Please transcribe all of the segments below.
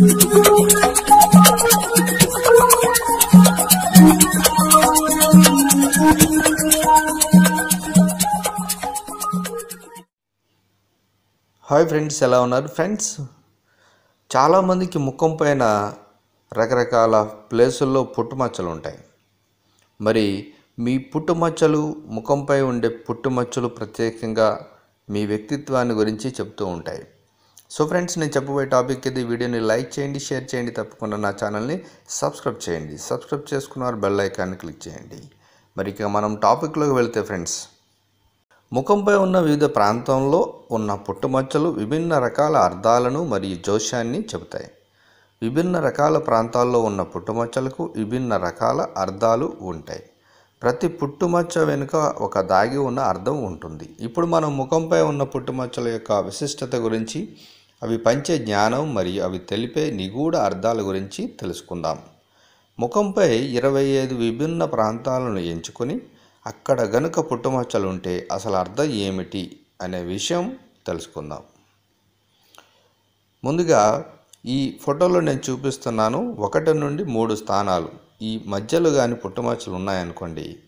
Hi friends ఎలా ఉన్నారు? Friends చాలామందికి ముఖం పైన రకరకాల ప్లేసుల్లో పుట్టుమచ్చలు ఉంటాయి. మరి మీ పుట్టుమచ్చలు ముఖంపై ఉండే పుట్టుమచ్చలు ప్రత్యేకంగా మీ వ్యక్తిత్వాన్ని గురించి చెప్తూ ఉంటాయి. సో ఫ్రెండ్స్ నేను చెప్పబోయే టాపిక్ ఇది. వీడియోని లైక్ చేయండి షేర్ చేయండి తప్పకుండా నా ఛానల్ని సబ్స్క్రైబ్ చేయండి. సబ్స్క్రైబ్ చేసుకున్నారు బెల్ ఐకాన్ని క్లిక్ చేయండి. మరి ఇక మనం టాపిక్లోకి వెళ్తే ఫ్రెండ్స్ ముఖంపై ఉన్న వివిధ ప్రాంతంలో ఉన్న పుట్టుమచ్చలు విభిన్న రకాల అర్థాలను మరియు జోష్యాన్ని చెబుతాయి. విభిన్న రకాల ప్రాంతాల్లో ఉన్న పుట్టుమచ్చలకు విభిన్న రకాల అర్థాలు ఉంటాయి. ప్రతి పుట్టుమచ్చ వెనుక ఒక దాగి ఉన్న అర్థం ఉంటుంది. ఇప్పుడు మనం ముఖంపై ఉన్న పుట్టుమచ్చల యొక్క విశిష్టత గురించి అవి పంచే జ్ఞానం మరియు అవి తెలిపే నిగూఢ అర్థాల గురించి తెలుసుకుందాం. ముఖంపై ఇరవై ఐదు విభిన్న ప్రాంతాలను ఎంచుకొని అక్కడ గనుక పుట్టుమచ్చలు ఉంటే అసలు అర్థం ఏమిటి అనే విషయం తెలుసుకుందాం. ముందుగా ఈ ఫోటోలో నేను చూపిస్తున్నాను ఒకటి నుండి మూడు స్థానాలు. ఈ మధ్యలో కానీ పుట్టుమచ్చలు ఉన్నాయనుకోండి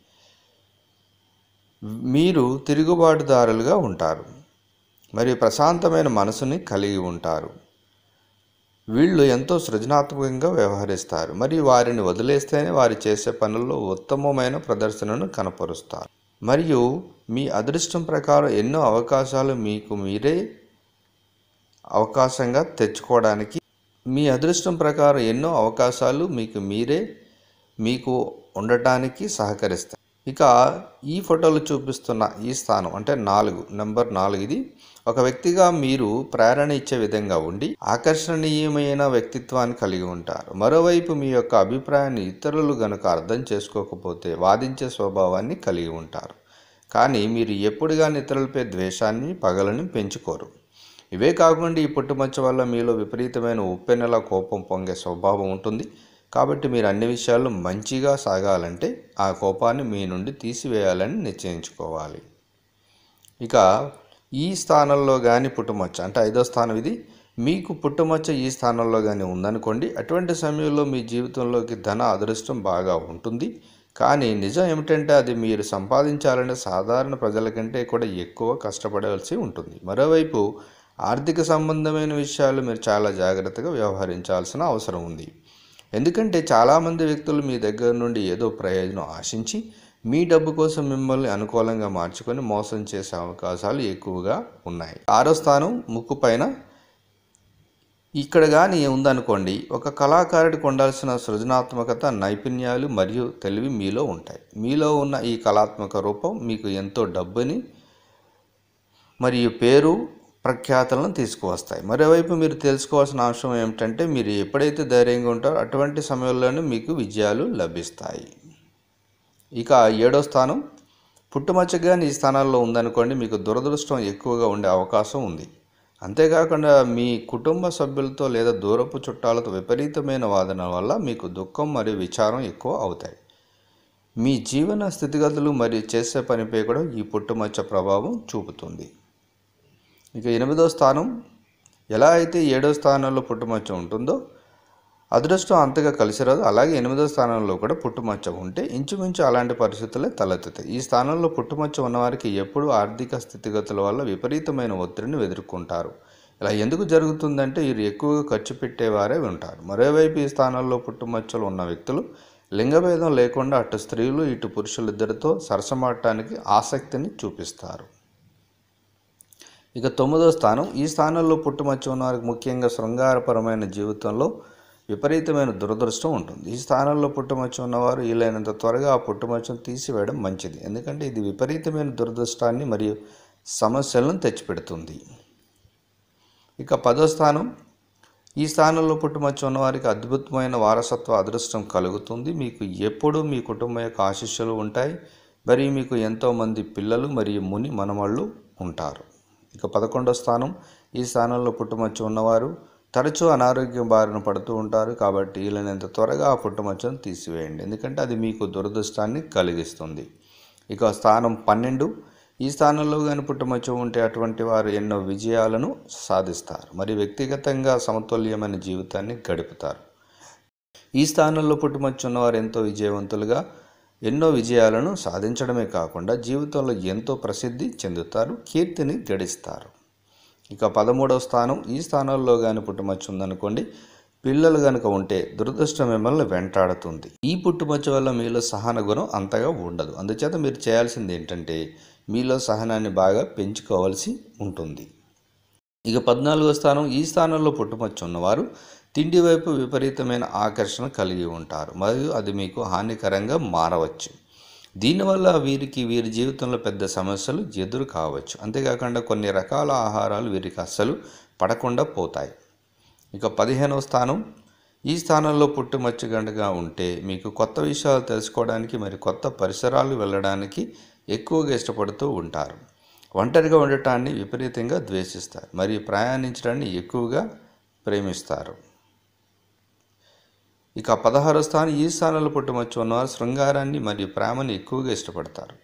మీరు తిరుగుబాటుదారులుగా ఉంటారు. మరియు ప్రశాంతమైన మనసుని కలిగి ఉంటారు. వీళ్ళు ఎంతో సృజనాత్మకంగా వ్యవహరిస్తారు. మరియు వారిని వదిలేస్తేనే వారు చేసే పనుల్లో ఉత్తమమైన ప్రదర్శనను కనపరుస్తారు. మరియు మీ అదృష్టం ప్రకారం ఎన్నో అవకాశాలు మీకు మీరే అవకాశంగా తెచ్చుకోవడానికి మీ అదృష్టం ప్రకారం ఎన్నో అవకాశాలు మీకు మీరే మీకు ఉండటానికి సహకరిస్తాయి. ఇక ఈ ఫోటోలు చూపిస్తున్న ఈ స్థానం అంటే నాలుగు నెంబర్ నాలుగు ఇది ఒక వ్యక్తిగా మీరు ప్రేరణ ఇచ్చే విధంగా ఉండి ఆకర్షణీయమైన వ్యక్తిత్వాన్ని కలిగి ఉంటారు. మరోవైపు మీ యొక్క అభిప్రాయాన్ని ఇతరులు గనుక అర్థం చేసుకోకపోతే వాదించే స్వభావాన్ని కలిగి ఉంటారు. కానీ మీరు ఎప్పుడు కానీ ఇతరులపై ద్వేషాన్ని పగలని పెంచుకోరు. ఇవే కాకుండా ఈ పుట్టుమచ్చ వల్ల మీలో విపరీతమైన ఉప్పెనెల కోపం పొంగే స్వభావం ఉంటుంది. కాబట్టి మీరు అన్ని విషయాల్లో మంచిగా సాగాలంటే ఆ కోపాన్ని మీ నుండి తీసివేయాలని నిశ్చయించుకోవాలి. ఇక ఈ స్థానంలో కానీ పుట్టుమచ్చ అంటే ఐదో స్థానం ఇది మీకు పుట్టుమచ్చ ఈ స్థానంలో కానీ ఉందనుకోండి అటువంటి సమయంలో మీ జీవితంలోకి ధన అదృష్టం బాగా ఉంటుంది. కానీ నిజం ఏమిటంటే అది మీరు సంపాదించాలంటే సాధారణ ప్రజల కంటే కూడా ఎక్కువ కష్టపడవలసి ఉంటుంది. మరోవైపు ఆర్థిక సంబంధమైన విషయాలు మీరు చాలా జాగ్రత్తగా వ్యవహరించాల్సిన అవసరం ఉంది. ఎందుకంటే చాలామంది వ్యక్తులు మీ దగ్గర నుండి ఏదో ప్రయోజనం ఆశించి మీ డబ్బు కోసం మిమ్మల్ని అనుకూలంగా మార్చుకొని మోసం చేసే అవకాశాలు ఎక్కువగా ఉన్నాయి. ఆరో స్థానం ముక్కు పైన. ఇక్కడ కానీ ఉందనుకోండి ఒక కళాకారుడికి ఉండాల్సిన సృజనాత్మకత నైపుణ్యాలు మరియు తెలివి మీలో ఉంటాయి. మీలో ఉన్న ఈ కళాత్మక రూపం మీకు ఎంతో డబ్బుని మరియు పేరు ప్రఖ్యాతలను తీసుకువస్తాయి. మరోవైపు మీరు తెలుసుకోవాల్సిన అంశం ఏమిటంటే మీరు ఎప్పుడైతే ధైర్యంగా ఉంటారో అటువంటి సమయంలోనే మీకు విజయాలు లభిస్తాయి. ఇక ఏడో స్థానం పుట్టుమచ్చగా ఈ స్థానాల్లో ఉందనుకోండి మీకు దురదృష్టం ఎక్కువగా ఉండే అవకాశం ఉంది. అంతేకాకుండా మీ కుటుంబ సభ్యులతో లేదా దూరపు చుట్టాలతో విపరీతమైన వాదన వల్ల మీకు దుఃఖం మరియు విచారం ఎక్కువ అవుతాయి. మీ జీవన స్థితిగతులు మరియు చేసే పనిపై కూడా ఈ పుట్టుమచ్చ ప్రభావం చూపుతుంది. ఇక ఎనిమిదో స్థానం ఎలా అయితే ఏడో స్థానంలో పుట్టుమచ్చ ఉంటుందో అదృష్టం అంతగా కలిసి రాదు. అలాగే ఎనిమిదో స్థానంలో కూడా పుట్టుమచ్చ ఉంటే ఇంచుమించు అలాంటి పరిస్థితులే తలెత్తుతాయి. ఈ స్థానంలో పుట్టుమచ్చ ఉన్నవారికి ఎప్పుడూ ఆర్థిక స్థితిగతుల వల్ల విపరీతమైన ఒత్తిడిని ఎదుర్కొంటారు. ఇలా ఎందుకు జరుగుతుందంటే వీరు ఎక్కువగా ఖర్చు పెట్టేవారే ఉంటారు. మరోవైపు ఈ స్థానంలో పుట్టుమచ్చలు ఉన్న వ్యక్తులు లింగభేదం లేకుండా అటు స్త్రీలు ఇటు పురుషులిద్దరితో సరసమాడటానికి ఆసక్తిని చూపిస్తారు. ఇక తొమ్మిదో స్థానం ఈ స్థానంలో పుట్టుమచ్చ ఉన్నవారికి ముఖ్యంగా శృంగారపరమైన జీవితంలో విపరీతమైన దురదృష్టం ఉంటుంది. ఈ స్థానంలో పుట్టుమచ్చ ఉన్నవారు వీలైనంత త్వరగా ఆ పుట్టుమచ్చను తీసివేయడం మంచిది. ఎందుకంటే ఇది విపరీతమైన దురదృష్టాన్ని మరియు సమస్యలను తెచ్చిపెడుతుంది. ఇక పదో స్థానం ఈ స్థానంలో పుట్టుమచ్చ ఉన్నవారికి అద్భుతమైన వారసత్వ అదృష్టం కలుగుతుంది. మీకు ఎప్పుడూ మీ కుటుంబం యొక్క ఆశీస్సులు ఉంటాయి. మరియు మీకు ఎంతోమంది పిల్లలు మరియు ముని మనమళ్ళు ఉంటారు. ఇక పదకొండో స్థానం. ఈ స్థానంలో పుట్టుమచ్చ ఉన్నవారు తరచూ అనారోగ్యం బారిన పడుతూ ఉంటారు. కాబట్టి వీలైనంత త్వరగా ఆ పుట్టుమచ్చను తీసివేయండి. ఎందుకంటే అది మీకు దురదృష్టాన్ని కలిగిస్తుంది. ఇక స్థానం పన్నెండు. ఈ స్థానంలో కానీ పుట్టుమచ్చ ఉంటే అటువంటి వారు ఎన్నో విజయాలను సాధిస్తారు. మరి వ్యక్తిగతంగా సమతుల్యమైన జీవితాన్ని గడుపుతారు. ఈ స్థానంలో పుట్టుమచ్చ ఉన్నవారు ఎంతో విజయవంతులుగా ఎన్నో విజయాలను సాధించడమే కాకుండా జీవితంలో ఎంతో ప్రసిద్ధి చెందుతారు కీర్తిని గడిస్తారు. ఇక పదమూడవ స్థానం ఈ స్థానంలో కానీ పుట్టుమచ్చ ఉందనుకోండి పిల్లలు కనుక ఉంటే దురదృష్టం మిమ్మల్ని వెంటాడుతుంది. ఈ పుట్టుమచ్చ వల్ల మీలో సహన గుణం అంతగా ఉండదు. అందుచేత మీరు చేయాల్సింది ఏంటంటే మీలో సహనాన్ని బాగా పెంచుకోవాల్సి ఉంటుంది. ఇక పద్నాలుగో స్థానం ఈ స్థానంలో పుట్టుమచ్చ ఉన్నవారు తిండి వైపు విపరీతమైన ఆకర్షణ కలిగి ఉంటారు మరియు అది మీకు హానికరంగా మారవచ్చు. దీనివల్ల వీరికి వీరి జీవితంలో పెద్ద సమస్యలు ఎదురు కావచ్చు. అంతేకాకుండా కొన్ని రకాల ఆహారాలు వీరికి అస్సలు పడకుండా పోతాయి. ఇక పదిహేనవ స్థానం. ఈ స్థానంలో పుట్టుమచ్చ గంటగా ఉంటే మీకు కొత్త విషయాలు తెలుసుకోవడానికి మరి కొత్త పరిసరాలు వెళ్ళడానికి ఎక్కువగా ఇష్టపడుతూ ఉంటారు. ఒంటరిగా ఉండటాన్ని విపరీతంగా ద్వేషిస్తారు. మరియు ప్రయాణించడాన్ని ఎక్కువగా ప్రేమిస్తారు. ఇక పదహారో స్థానం ఈ స్థానంలో పుట్టుమచ్చి ఉన్నవారు శృంగారాన్ని మరియు ప్రేమని ఎక్కువగా ఇష్టపడతారు.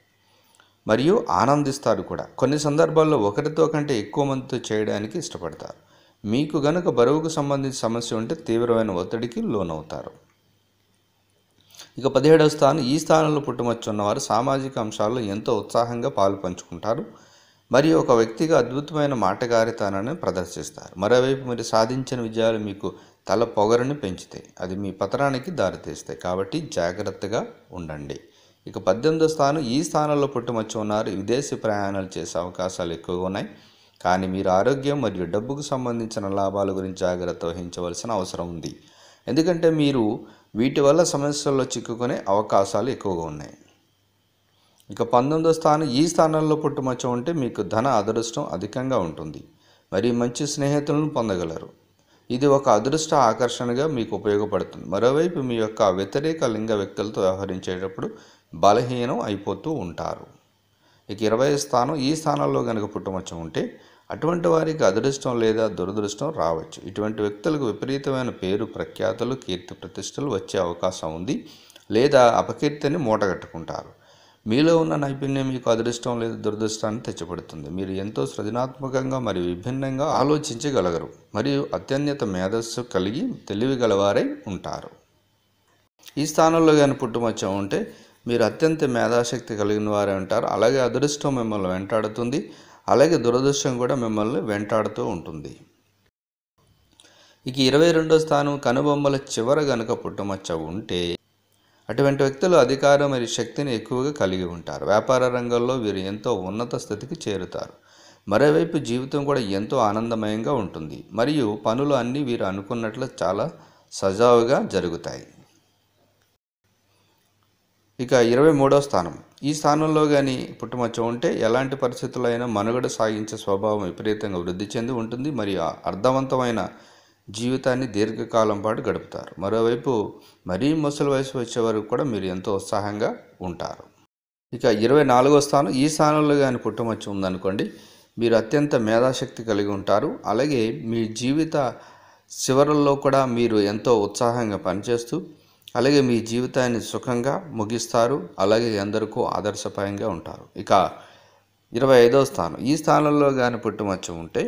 మరియు ఆనందిస్తారు కూడా. కొన్ని సందర్భాల్లో ఒకరితో కంటే ఎక్కువ మందితో చేయడానికి ఇష్టపడతారు. మీకు గనుక బరువుకు సంబంధించిన సమస్య ఉంటే తీవ్రమైన ఒత్తిడికి లోనవుతారు. ఇక పదిహేడవ స్థానం ఈ స్థానంలో పుట్టుమచ్చి ఉన్నవారు సామాజిక అంశాల్లో ఎంతో ఉత్సాహంగా పాలు పంచుకుంటారు. మరియు ఒక వ్యక్తిగా అద్భుతమైన మాటగారితనాన్ని ప్రదర్శిస్తారు. మరోవైపు మీరు సాధించిన విజయాలు మీకు తల పొగరుని పెంచుతాయి. అది మీ పతనానికి దారితీస్తాయి. కాబట్టి జాగ్రత్తగా ఉండండి. ఇక పద్దెనిమిదో స్థానం ఈ స్థానంలో పుట్టుమచ్చి ఉన్నారు. విదేశీ ప్రయాణాలు చేసే అవకాశాలు ఎక్కువగా ఉన్నాయి. కానీ మీరు ఆరోగ్యం మరియు డబ్బుకు సంబంధించిన లాభాల గురించి జాగ్రత్త వహించవలసిన అవసరం ఉంది. ఎందుకంటే మీరు వీటి వల్ల సమస్యల్లో చిక్కుకునే అవకాశాలు ఎక్కువగా ఉన్నాయి. ఇక పంతొమ్మిదో స్థానం ఈ స్థానంలో పుట్టుమచ్చ ఉంటే మీకు ధన అదృష్టం అధికంగా ఉంటుంది. మరియు మంచి స్నేహితులను పొందగలరు. ఇది ఒక అదృష్ట ఆకర్షణగా మీకు ఉపయోగపడుతుంది. మరోవైపు మీ యొక్క వ్యతిరేక లింగ వ్యక్తులతో వ్యవహరించేటప్పుడు బలహీనం అయిపోతూ ఉంటారు. ఇక ఇరవై స్థానం ఈ స్థానంలో కనుక పుట్టుమచ్చ ఉంటే అటువంటి వారికి అదృష్టం లేదా దురదృష్టం రావచ్చు. ఇటువంటి వ్యక్తులకు విపరీతమైన పేరు ప్రఖ్యాతులు కీర్తి ప్రతిష్టలు వచ్చే అవకాశం ఉంది. లేదా అపకీర్తిని మూటగట్టుకుంటారు. మీలో ఉన్న నైపుణ్యం మీకు అదృష్టం లేదా దురదృష్టాన్ని తెచ్చిపెడుతుంది. మీరు ఎంతో సృజనాత్మకంగా మరియు విభిన్నంగా ఆలోచించగలగరు. మరియు అత్యన్యత మేధస్సు కలిగి తెలివి గలవారై ఉంటారు. ఈ స్థానంలో కానీ పుట్టుమచ్చ ఉంటే మీరు అత్యంత మేధాశక్తి కలిగిన వారే ఉంటారు. అలాగే అదృష్టం మిమ్మల్ని వెంటాడుతుంది. అలాగే దురదృష్టం కూడా మిమ్మల్ని వెంటాడుతూ ఉంటుంది. ఇక ఇరవై రెండో స్థానం కనుబొమ్మల చివర గనుక పుట్టుమచ్చ ఉంటే అటువంటి వ్యక్తులు అధికారం మరియు శక్తిని ఎక్కువగా కలిగి ఉంటారు. వ్యాపార రంగంలో వీరు ఎంతో ఉన్నత స్థితికి చేరుతారు. మరోవైపు జీవితం కూడా ఎంతో ఆనందమయంగా ఉంటుంది. మరియు పనులు అన్నీ వీరు అనుకున్నట్లు చాలా సజావుగా జరుగుతాయి. ఇక ఇరవై మూడో స్థానం. ఈ స్థానంలో కానీ పుట్టుమచ్చ ఉంటే ఎలాంటి పరిస్థితులైనా మనుగడ సాగించే స్వభావం విపరీతంగా వృద్ధి చెంది ఉంటుంది. మరియు అర్థవంతమైన జీవితాన్ని దీర్ఘకాలం పాటు గడుపుతారు. మరోవైపు మరీ ముసలి వయసు వచ్చే వరకు కూడా మీరు ఎంతో ఉత్సాహంగా ఉంటారు. ఇక ఇరవై నాలుగో స్థానం ఈ స్థానంలో కానీ పుట్టమచ్చి ఉందనుకోండి మీరు అత్యంత మేధాశక్తి కలిగి ఉంటారు. అలాగే మీ జీవిత చివరల్లో కూడా మీరు ఎంతో ఉత్సాహంగా పనిచేస్తూ అలాగే మీ జీవితాన్ని సుఖంగా ముగిస్తారు. అలాగే ఎందరికో ఆదర్శప్రాయంగా ఉంటారు. ఇక ఇరవై ఐదవ స్థానం ఈ స్థానంలో కానీ పుట్టుమచ్చ ఉంటే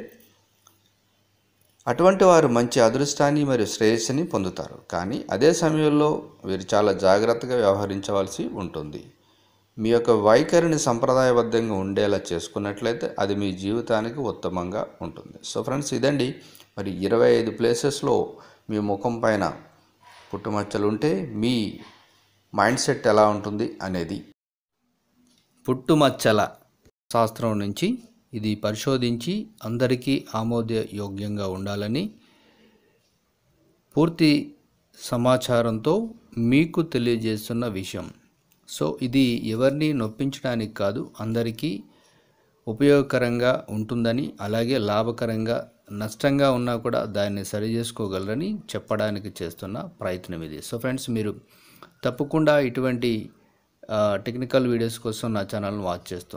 అటువంటి వారు మంచి అదృష్టాన్ని మరియు శ్రేయస్సుని పొందుతారు. కానీ అదే సమయంలో వీరు చాలా జాగ్రత్తగా వ్యవహరించవలసి ఉంటుంది. మీ యొక్క వైఖరిని సంప్రదాయబద్ధంగా ఉండేలా చేసుకున్నట్లయితే అది మీ జీవితానికి ఉత్తమంగా ఉంటుంది. సో ఫ్రెండ్స్ ఇదండి. మరి ఇరవై ఐదు ప్లేసెస్లో మీ ముఖం పైన పుట్టుమచ్చలు ఉంటే మీ మైండ్ సెట్ ఎలా ఉంటుంది అనేది. పుట్టుమచ్చల శాస్త్రం నుంచి ఇది పరిశోధించి అందరికీ ఆమోదయోగ్యంగా ఉండాలని పూర్తి సమాచారంతో మీకు తెలియజేస్తున్న విషయం. సో ఇది ఎవరిని నొప్పించడానికి కాదు అందరికీ ఉపయోగకరంగా ఉంటుందని అలాగే లాభకరంగా నష్టంగా ఉన్నా కూడా దాన్ని సరి చేసుకోగలరని చెప్పడానికి చేస్తున్న ప్రయత్నం ఇది. సో ఫ్రెండ్స్ మీరు తప్పకుండా ఇటువంటి టెక్నికల్ వీడియోస్ కోసం నా ఛానల్ని వాచ్ చేస్తూ